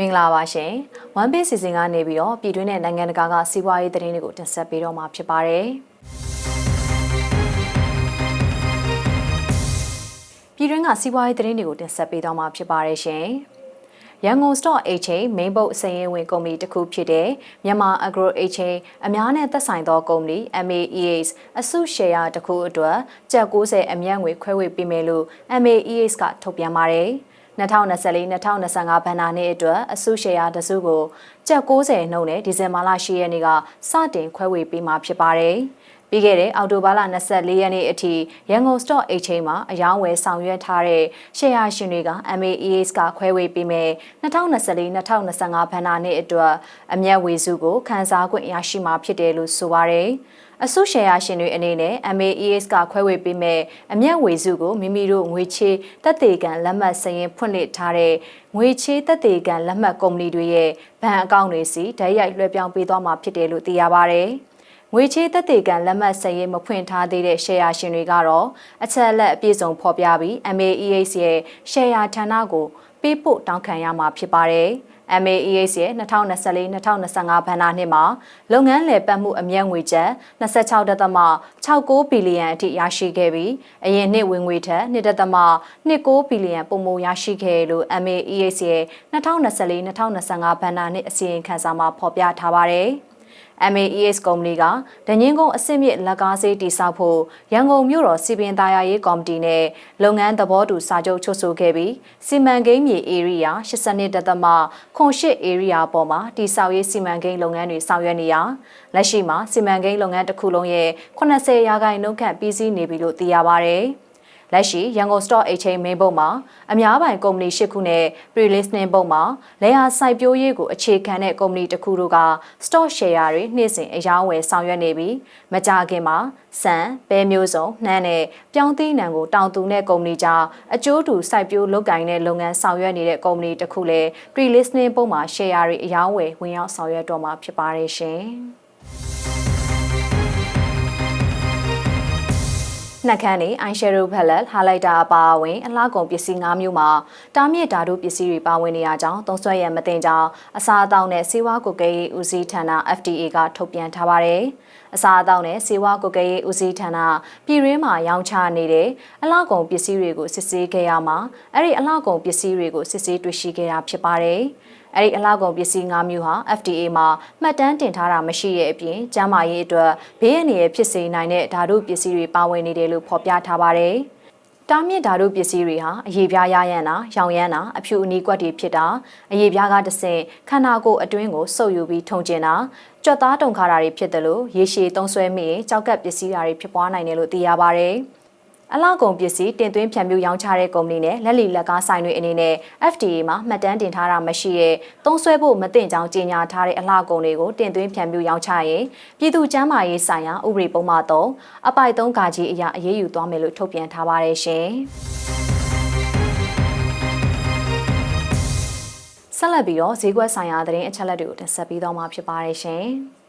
မင်္ဂလာပါရှင် One Piece စီစဉ်ကနေပြီးတော့ပြည်တွင်းနဲ့နိုင်ငံတကာကစီးပွားရေးသတင်းတွေကိုတင်ဆက်ပေးတော့မှာဖြစ်ပါတယ်ပြည်တွင်းကစီးပွားရေးသတင်းတွေကိုတင်ဆက်ပေးတော့မှာဖြစ်ပါတယ်ရှင်ရန်ကုန် Stock Exchange Main Board စည်ရင်းဝင်ကုမ္ပဏီတစ်ခုဖြစ်တဲ့မြန်မာ Agro Exchange အများနဲ့သက်ဆိုင်သောကုမ္ပဏီ MAES အစုရှယ်ယာတစ်ခုအတွက်ကျပ်90အမြတ်ငွေခွဲဝေပေးမယ်လို့ MAES ကထုတ်ပြန်ပါတယ်။ 2024-2025ဘဏ္ဍာနှစ်အတွက်အစုရှယ်ယာတစုကိုကျပ်90နှုန်းနဲ့ဒီဇင်ဘာလ10ရက်နေ့ကစတင်ခွဲဝေပေးမှာဖြစ်ပါတယ်။ပြီးခဲ့တဲ့အောက်တိုဘာလ24ရက်နေ့အထိရန်ကုန် Stock Exchange မှာအယောင်းဝယ်ဆောင်ရွက်ထားတဲ့ရှယ်ယာရှင်တွေက MAES ကခွဲဝေပေးမယ်2024-2025ဘဏ္ဍာနှစ်အတွက်အမျက်ဝေစုကိုခန်းစားခွင့်ရရှိမှာဖြစ်တယ်လို့ဆိုပါတယ်။ အစုရှယ်ယာရှင်တွေအနေနဲ့ MAES ကခွဲဝေပေးမဲ့အမျက်ဝေစုကိုမိမိတို့ငွေချေးတက်သေးကံလက်မှတ်စရင်ဖွင့်လှစ်ထားတဲ့ငွေချေးတက်သေးကံလက်မှတ်ကုမ္ပဏီတွေရဲ့ဘဏ်အကောင့်တွေစီဓာတ်ရိုက်လွှဲပြောင်းပေးသွားမှာဖြစ်တယ်လို့သိရပါဗျ။ငွေချေးသက်သေကံလက်မှတ်စရေးမဖွင့်ထားသေးတဲ့ရှယ်ယာရှင်တွေကတော့အချက်အလက်အပြည့်စုံဖော်ပြပြီး MAES ရဲ့ရှယ်ယာဌာနကို ပေးပို့တောင်းခံရမှာဖြစ်ပါတယ်။ MAES ရဲ့2024-2025ဘဏ္ဍာနှစ်မှာလုပ်ငန်းလည်ပတ်မှုအမြတ်ငွေကျပ်26.69ဘီလီယံအထိရရှိခဲ့ပြီးအရင်နှစ်ဝင်ငွေထက်2.29ဘီလီယံပုံမှန်ရရှိခဲ့လို့ MAES ရဲ့2024-2025ဘဏ္ဍာနှစ်အစီရင်ခံစာမှာဖော်ပြထားပါတယ်။ MAES ကုမ္ပဏီကဒညင်းကုန်းအဆင့်မြင့်လက်ကားစေးတိစောက်ဖို့ရန်ကုန်မြို့တော်စီပင်သားယာရေးကော်မတီနဲ့လုပ်ငန်းသဘောတူစာချုပ်ချုပ်ဆိုခဲ့ပြီးစီမံကိန်းမြေ area 82တသမခွန်ရှိ area ပေါ်မှာတိစောက်ရေးစီမံကိန်းလုပ်ငန်းတွေဆောင်ရွက်နေရလက်ရှိမှာစီမံကိန်းလုပ်ငန်းတစ်ခုလုံးရဲ့80ရာခိုင်နှုန်းခန့်ပြီးစီးနေပြီလို့သိရပါဗျ။ လက်ရှိရန်ကုန် Stock Exchange Main ဘုတ်မှာအများပိုင်ကုမ္ပဏီ၈ခုနဲ့ Pre-listing ဘုတ်မှာလေယာစိုက်ပျိုးရေးကိုအခြေခံတဲ့ကုမ္ပဏီတစ်ခုတို့က Stock Share တွေနေ့စဉ်အယောင်းဝယ်ဆောင်ရွက်နေပြီးမကြခင်မှာစံပဲမျိုးစုံနှမ်းနဲ့ပြောင်းသီးနှံကိုတောင်သူတဲ့ကုမ္ပဏီကြောင့်အကျိုးတူစိုက်ပျိုးလုပ်ကိုင်တဲ့လုပ်ငန်းဆောင်ရွက်နေတဲ့ကုမ္ပဏီတစ်ခုလည်း Pre-listing ဘုတ်မှာ share တွေအယောင်းဝယ်ဝင်ရောက်ဆောင်ရွက်တော့မှာဖြစ်ပါတယ်ရှင်။ နှက်ခမ်းနေအိုင်ရှယ်ရိုဖက်လက်ဟာလိုက်တာအပါအဝင်အလှကုန်ပစ္စည်း၅မျိုးမှာတားမြစ်ဓာတုပစ္စည်းတွေပါဝင်နေရကြောင်းသုံးဆွဲရန်မတင်ကြောင်းအစားအသောက်နဲ့စေဝါကုတ်ကဲရေးဦးစီးဌာန FDA ကထုတ်ပြန်ထားပါတယ်။အစားအသောက်နဲ့စေဝါကုတ်ကဲရေးဦးစီးဌာနပြည်ရင်းမှာရောင်းချနေတဲ့အလှကုန်ပစ္စည်းတွေကိုစစ်ဆေးခဲ့ရမှာအဲ့ဒီအလှကုန်ပစ္စည်းတွေကိုစစ်ဆေးတွေ့ရှိခဲ့တာဖြစ်ပါတယ်။အဲ့ဒီအလှကုန်ပစ္စည်း၅မျိုးဟာ FDA မှာမှတ်တမ်းတင်ထားတာမရှိရဲ့အပြင်ကျန်းမာရေးအတွက်ဘေးအန္တရာယ်ဖြစ်စေနိုင်တဲ့ဓာတုပစ္စည်းတွေပါဝင်နေတယ်လို့ဖော်ပြထားပါတယ်။တားမြစ်ဓာတုပစ္စည်းတွေဟာအရေးပြားရရန်တာရောင်ရမ်းတာအဖြူအနီးကွက်တွေဖြစ်တာအရေးပြားကတဆင့်ခန္ဓာကိုယ်အတွင်းကိုဆုပ်ယူပြီးထုံကျင်တာကြွက်သားတုံခါတာတွေဖြစ်တယ်လို့ရေရှည်သုံးဆွဲမိရင်ကြောက်ကပ်ပစ္စည်းတွေဖြစ်ပွားနိုင်တယ်လို့သိရပါတယ်။ အလောက်ကုန်ပစ္စည်းတင်သွင်းဖြန့်ဖြူးရောင်းချတဲ့ကုမ္ပဏီနဲ့လက်လီလက်ကားဆိုင်တွေအနေနဲ့ FDA မှာမှတ်တမ်းတင်ထားတာမရှိတဲ့သုံးစွဲဖို့မသင့်ကြောင်းကြေညာထားတဲ့အလောက်ကုန်တွေကိုတင်သွင်းဖြန့်ဖြူးရောင်းချရင်ပြည်သူ့ကျန်းမာရေးဆိုင်ရာဥပဒေပုံမှန်3အပိုက်3ကာကြီးအရာအရေးယူသွားမယ်လို့ထုတ်ပြန်ထားပါတယ်ရှင်။ဆက်လက်ပြီးတော့ဈေးကွက်ဆိုင်ရာသတင်းအချက်အလက်တွေကိုတင်ဆက်ပေးသွားမှာဖြစ်ပါတယ်ရှင်။